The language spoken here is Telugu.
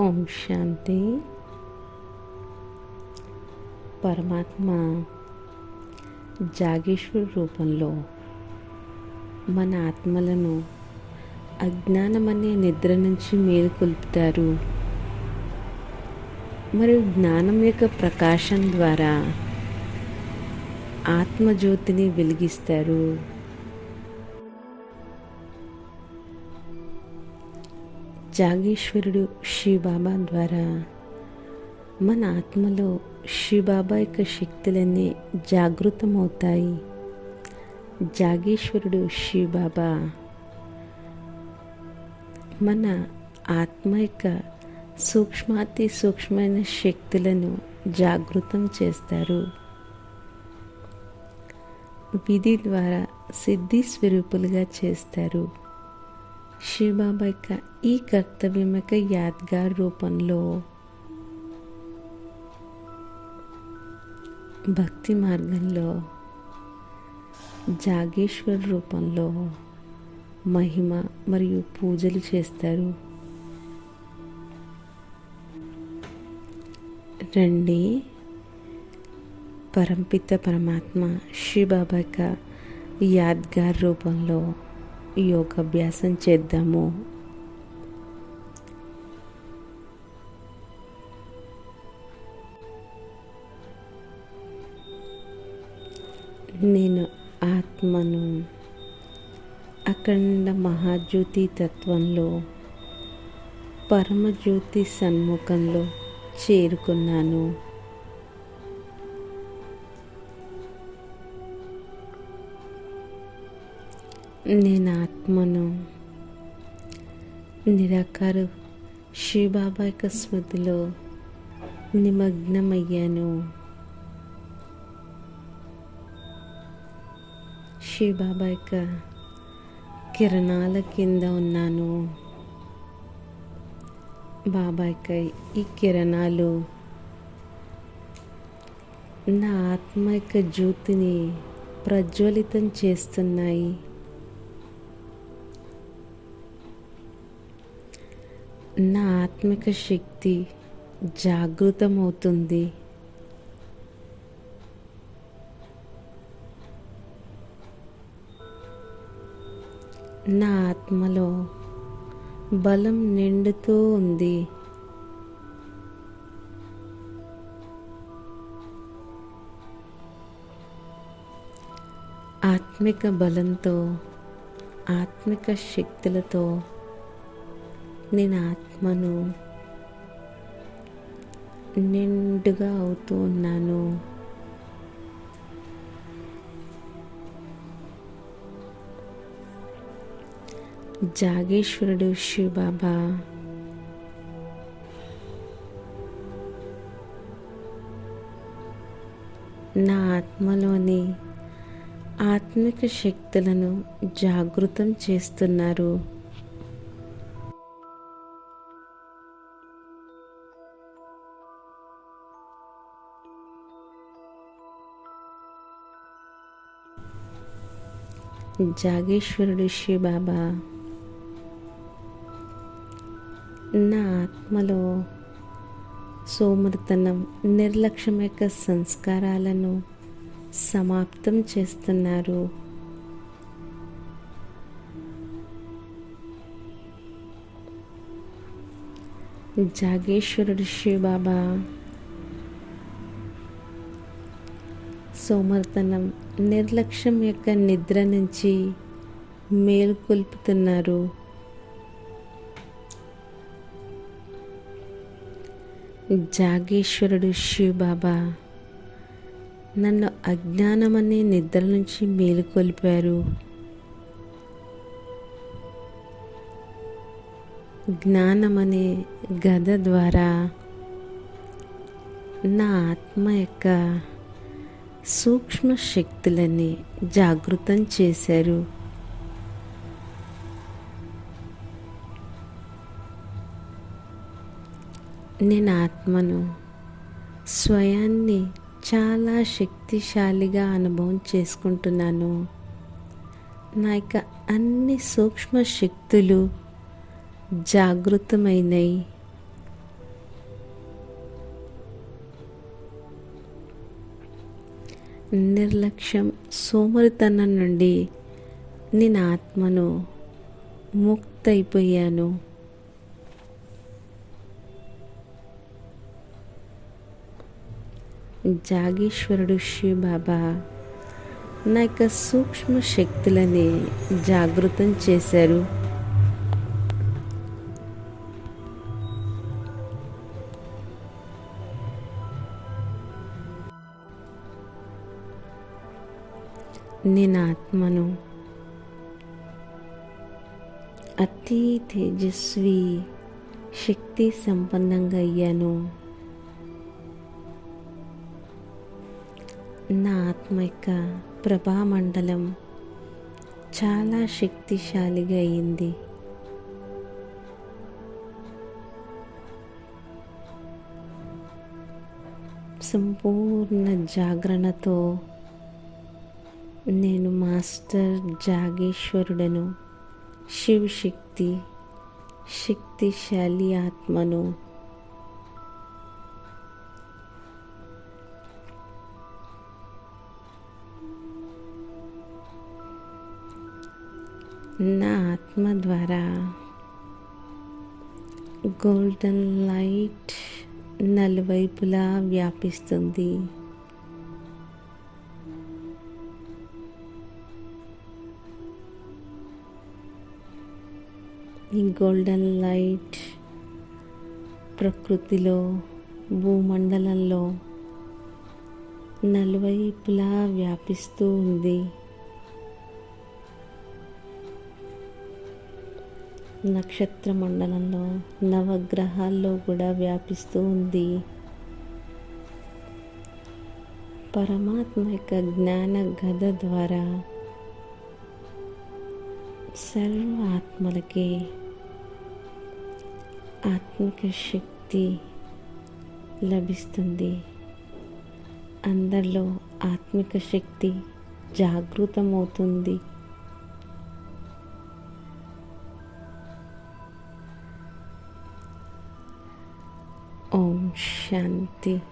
ఓం శాంతి. పరమాత్మ జాగేశ్వర రూపంలో మన ఆత్మలను అజ్ఞానమనే నిద్ర నుంచి మేలుకొల్పుతారు. మరియు జ్ఞానం యొక్క ప్రకాశం ద్వారా ఆత్మజ్యోతిని వెలిగిస్తారు. జాగేశ్వరుడు శివబాబా ద్వారా మన ఆత్మలో శివబాబా యొక్క శక్తులన్నీ జాగృతమవుతాయి. జాగేశ్వరుడు శివబాబా మన ఆత్మ యొక్క సూక్ష్మాతి సూక్ష్మమైన శక్తులను జాగృతం చేస్తారు. విధి ద్వారా సిద్ధి స్వరూపులుగా చేస్తారు. శివబాబా యొక్క ఈ కర్తవ్యం యొక్క యాద్గార్ రూపంలో భక్తి మార్గంలో జాగేశ్వర్ రూపంలో మహిమ మరియు పూజలు చేస్తారు. రండి. పరంపిత పరమాత్మ శివబాబా యొక్క యాద్గార్ రూపంలో యోగాభ్యాసం చేద్దాము. నేను ఆత్మను అఖండ మహాజ్యోతి తత్వంలో పరమజ్యోతి సన్ముఖంలో చేరుకున్నాను. నేను ఆత్మను నిరాకారు శ్రీబాబా యొక్క స్మృతిలో నిమగ్నమయ్యాను. శ్రీబాబా యొక్క కిరణాల కింద ఉన్నాను. బాబా యొక్క ఈ కిరణాలు నా ఆత్మ యొక్క జ్యోతిని ప్రజ్వలితం చేస్తున్నాయి. నా ఆత్మిక శక్తి జాగృతమవుతుంది. నా ఆత్మలో బలం నిండుతూ ఉంది. ఆత్మిక బలంతో ఆత్మిక శక్తులతో నేను ఆత్మను నిండుగా అవుతూ ఉన్నాను. జాగేశ్వరుడు శివబాబా. నా ఆత్మలోని ఆత్మిక శక్తులను జాగృతం చేస్తున్నారు. జాగేశ్వరుడు శివబాబా నా ఆత్మలో సోమర్తనం నిర్లక్ష్యం యొక్క సంస్కారాలను సమాప్తం చేస్తున్నారు. జాగేశ్వరుడు శివబాబా సోమర్తనం నిర్లక్ష్యం యొక్క నిద్ర నుంచి మేలుకొల్పుతున్నారు జాగేశ్వరుడు శివబాబా నన్ను అజ్ఞానమనే నిద్ర నుంచి మేలుకొల్పారు జ్ఞానమనే గద ద్వారా నా ఆత్మ యొక్క సూక్ష్మ శక్తులని జాగృతం చేశారు. నేను ఆత్మను స్వయాన్ని చాలా శక్తిశాలిగా అనుభవం చేసుకుంటున్నాను. నా యొక్క అన్ని సూక్ష్మ శక్తులు జాగృతమైనవి నిర్లక్ష్యం సోమరితనం నుండి నేను ఆత్మను ముక్తయిపోయాను జాగీశ్వరుడు శ్రీ బాబా నా యొక్క సూక్ష్మ శక్తులని జాగృతం చేశారు. నేను ఆత్మను అతి తేజస్వి శక్తి సంపన్నంగా అయ్యాను. నా ఆత్మ యొక్క ప్రభామండలం చాలా శక్తిశాలిగా అయింది. సంపూర్ణ జాగరణతో నేను మాస్టర్ జాగేశ్వరుడను శివశక్తి శక్తిశాలి ఆత్మను. నా ఆత్మ ద్వారా గోల్డెన్ లైట్ నలువైపులా వ్యాపిస్తుంది. ఈ గోల్డెన్ లైట్ ప్రకృతిలో భూమండలంలో నలువైపులా వ్యాపిస్తూ ఉంది. నక్షత్ర మండలంలో నవగ్రహాల్లో కూడా వ్యాపిస్తూ ఉంది. పరమాత్మ యొక్క జ్ఞాన గద ద్వారా సర్వ ఆత్మలకి ఆత్మిక శక్తి లభిస్తుంది. అందరిలో ఆత్మిక శక్తి జాగృతమవుతుంది. ఓం శాంతి.